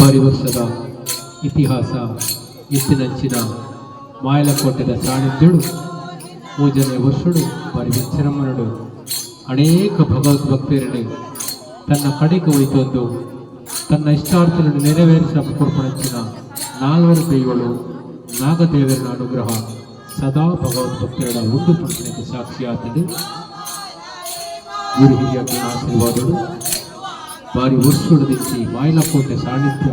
ವರ್ಷದ ಇತಿಹಾಸ ಎತ್ತಿನಂಚಿನ ಮಾಯಲಕೋಟೆದ ಸಾನಿಧ್ಯಳು ಪೂಜನೆ ವರ್ಷಳು ಬಾರಿ ವಿಶ್ರಮಣಡು ಅನೇಕ ಭಗವದ್ ತನ್ನ ಕಡೆಗೆ ಒಯ್ತೊಂದು ತನ್ನ ಇಷ್ಟಾರ್ಥಗಳನ್ನು ನೆರವೇರಿಸ ನಾಲ್ವರು ದೈವಳು ನಾಗದೇವರನ ಅನುಗ್ರಹ ಸದಾ ಭಗವದ್ ಭಕ್ತರ ಒಂದು ಪಂಚನಕ್ಕೆ ಸಾಕ್ಷಿಯಾಗ್ತದೆ ಗುರು ಹಿರಿಯ ಆಶೀರ್ವಾದಗಳು ಬಾರಿ ಉರ್ಸುಡದಿಸಿ ಬಾಯಿಲಕೋಟೆ ಸಾನ್ನಿಧ್ಯ,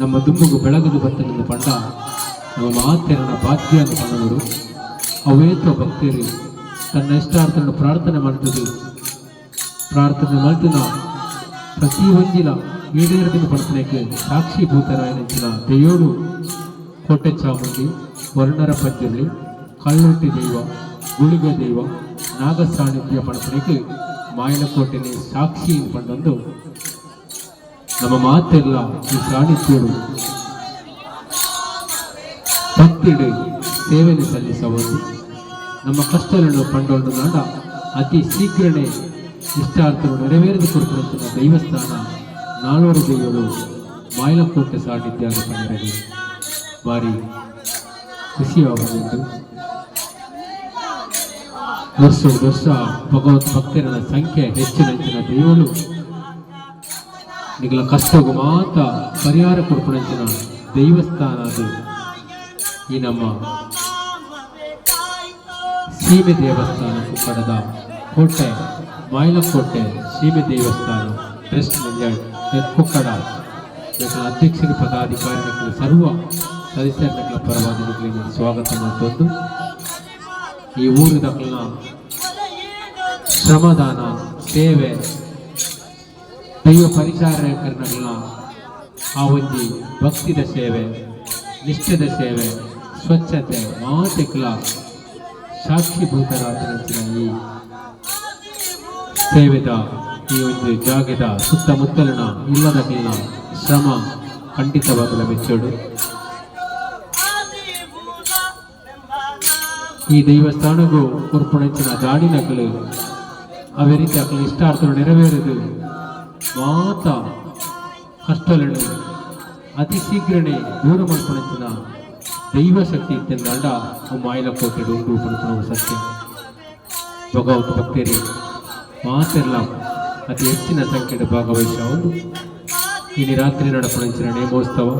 ನಮ್ಮ ದುಮ್ಮಗು ಬೆಳಗದು ಬತ್ತನೆಂದು ಪಂಡ, ನಮ್ಮ ಮಾತೆರನ ಭಾಗ್ಯ ಅಂತ ಪಣ್ಣವರು ಅವೇತ ಭಕ್ತಿಯಲ್ಲಿ ತನ್ನ ಇಷ್ಟಾರ್ಥವನ್ನು ಪ್ರಾರ್ಥನೆ ಮಾಡ್ತದೆ. ಪ್ರಾರ್ಥನೆ ಮಾಡ್ತಿನ, ಪ್ರತಿ ಒಂದಿನ ಈಡೇರದಿನ ಪಡ್ತನೆಗೆ ಸಾಕ್ಷಿಭೂತರಾಯಿನ ದೇಯೋಡು ಕೋಟೆ ಚಾಮುಂಡಿ, ವರ್ಣರ ಪದ್ಯದಲ್ಲಿ ಕಲ್ಲೊಟ್ಟಿ ದೈವ, ಗುಳಿಗ ದೈವ ನಾಗ ಪಡ್ತನೆಗೆ ಮಾಯಲಕೋಟೆನೆ ಸಾಕ್ಷಿ ಪಂಡೊಂದು ನಮ್ಮ ಮಾತೆಲ್ಲ ಈ ಸಾಣಿತ್ಯರು ಭಕ್ತಿಡು ಸೇವೆಯನ್ನು ಸಲ್ಲಿಸಬಹುದು. ನಮ್ಮ ಕಷ್ಟಗಳನ್ನು ಕಂಡೊಂದು ನಾಡ ಅತಿ ಶೀಘ್ರನೇ ಇಷ್ಟಾರ್ಥವನ್ನು ನೆರವೇರಿದು ಕೊಡ್ತಿರುವಂತಹ ದೈವಸ್ಥಾನ ನಾಲ್ವರು ದೇವರು ಮಾಯಲಕೋಟೆ ಸಾನ್ನಿಧ್ಯ ಪಂಡರಲ್ಲಿ ಭಾರಿ ಖುಷಿಯಾಗುವುದು ವರ್ಷ ವರ್ಷ ಭಗವತ್ ಭಕ್ತರ ಸಂಖ್ಯೆ ಹೆಚ್ಚಿನಂಚಿನ ದೇವರು. ನಿಗಳ ಕಷ್ಟಗೂ ಮಾತ್ರ ಪರಿಹಾರ ಕೊಡ್ಕೊಂಡಂಚಿನ ದೈವಸ್ಥಾನ ಅದು. ಈ ನಮ್ಮ ಸೀಮೆ ದೇವಸ್ಥಾನ ಕುಕ್ಕಡದ ಕೋಟೆ, ಮಾಯಲಕೋಟೆ ಸೀಮೆ ದೇವಸ್ಥಾನ, ಟ್ರಸ್ಟ್ ಕುಕ್ಕಡ. ಇದರ ಅಧ್ಯಕ್ಷರ, ಪದಾಧಿಕಾರಿಗಳ ಸರ್ವ ಸದಸ್ಯರ ಪರವಾದ ಸ್ವಾಗತ ಮಾಡ್ತೊಂದು ಈ ಊರಿನ ಶ್ರಮದಾನ, ಸೇವೆ, ದೈವ ಪರಿಚಾರಕರನ್ನ ಆ ಒಂದು ಭಕ್ತಿದ ಸೇವೆ, ನಿಷ್ಠದ ಸೇವೆ, ಸ್ವಚ್ಛತೆ ಮಾತಿಕ್ಲ ಸಾಕ್ಷಿಭೂತರಾದ ಈ ಸೇವೆದ, ಈ ಒಂದು ಜಾಗದ ಸುತ್ತಮುತ್ತಲಿನ ಇಲ್ಲದಕ್ಕಿಲ್ಲ ಶ್ರಮ ಖಂಡಿತವಾಗಲು ಮೆಚ್ಚೋಡು. ఈ ಈ ದೈವಸ್ಥಾನಗೂ దాడి ದಾಳಿನಗಳು అవి రీతి అక్కడ ఇష్టార్థులు నెరవేరదు. మాత కష్టాలను అతి శీఘ్రనే దూరం దూరమర్పణించిన దైవశక్తి తిందండ మాయల కోటడు రూపడుతున్న సత్యం. భగవత్ భక్తరి మాతెల్ల అతి హెచ్చిన సంఖ్యలో భాగవహిసావు ఇది రాత్రి నడపడించిన నేమోత్సవం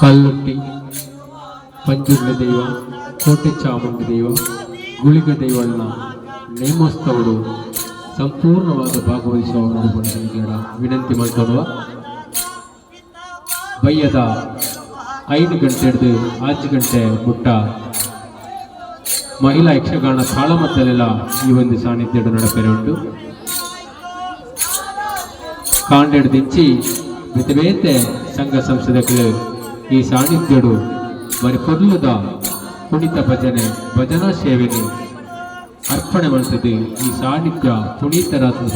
కల్లుట్టి ಪಂಜುರ್ಲ ದೈವ, ಕೋಟೆ ಚಾಮುಂಡಿ ದೈವ, ಗುಳಿಗ ದೈವನ ನೇಮೋತ್ಸವಗಳು ಸಂಪೂರ್ಣವಾದ ಭಾಗವಹಿಸುವ ಒಂದು ವಿನಂತಿ ಮಾಡಿಕೊಳ್ಳುವ. ಬಯ್ಯದ ಐದು ಗಂಟೆ ಹಿಡಿದು ಆರು ಗಂಟೆ ಮುಟ್ಟ. ಮಹಿಳಾ ಯಕ್ಷಗಾನ ತಾಳಮದ್ದಲೆಲ್ಲ ಈ ಒಂದು ಸಾನ್ನಿಧ್ಯ ನಡಪೆರೆ ಉಂಟು. ಕಾಂಡೆಡ್ ದಿಂಚಿ ಬೇತೆ ಸಂಘ ಸಂಸದಗಳು ಈ ಸಾನ್ನಿಧ್ಯಡು ವರಿಪೊರ್ಲದ ಕುಣಿತ ಭಜನೆ ಭಜನಾ ಸೇವೆಗೆ ಅರ್ಪಣೆ ಮಾಡುತ್ತದೆ ಈ ಸಾನ್ನಿಧ್ಯ ಪುನೀತರಾದ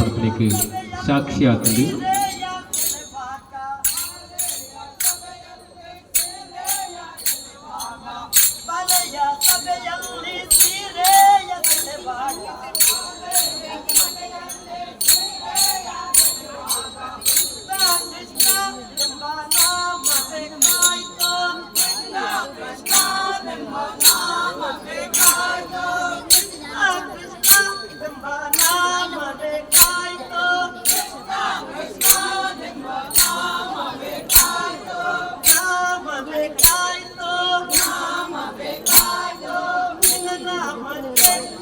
ಸಾಕ್ಷಿಯಾಗ್ತದೆ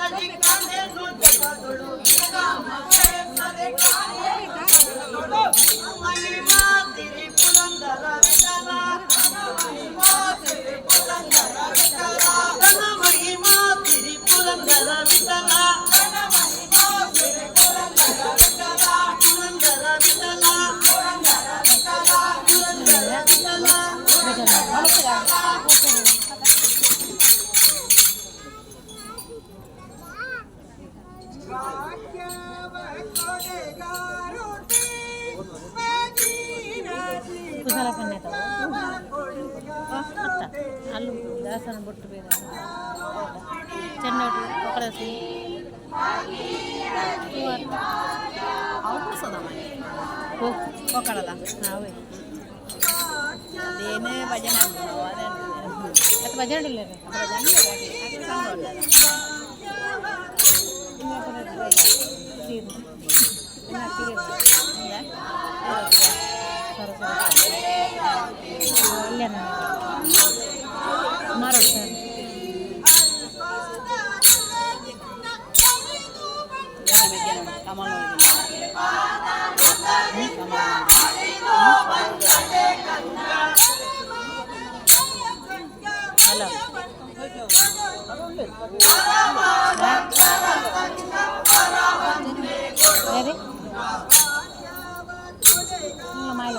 सॼी काने ಪನ್ನೆ ಮತ್ತ ಅಲ್ಲೂ ದಾಸನ ಬಿಟ್ಟು ಬೇಗ ಚೆನ್ನೋಟು ಒಕ್ಕಳಸಿ ಒಕ್ಕಳದ ನಾವೇ ಅದೇನೇ ಭಜನೆ ಆಗ್ಬೋದು ಅದೇ ಅದು ಬಜಾರ್ ಇಲ್ಲ ರೀ மாயில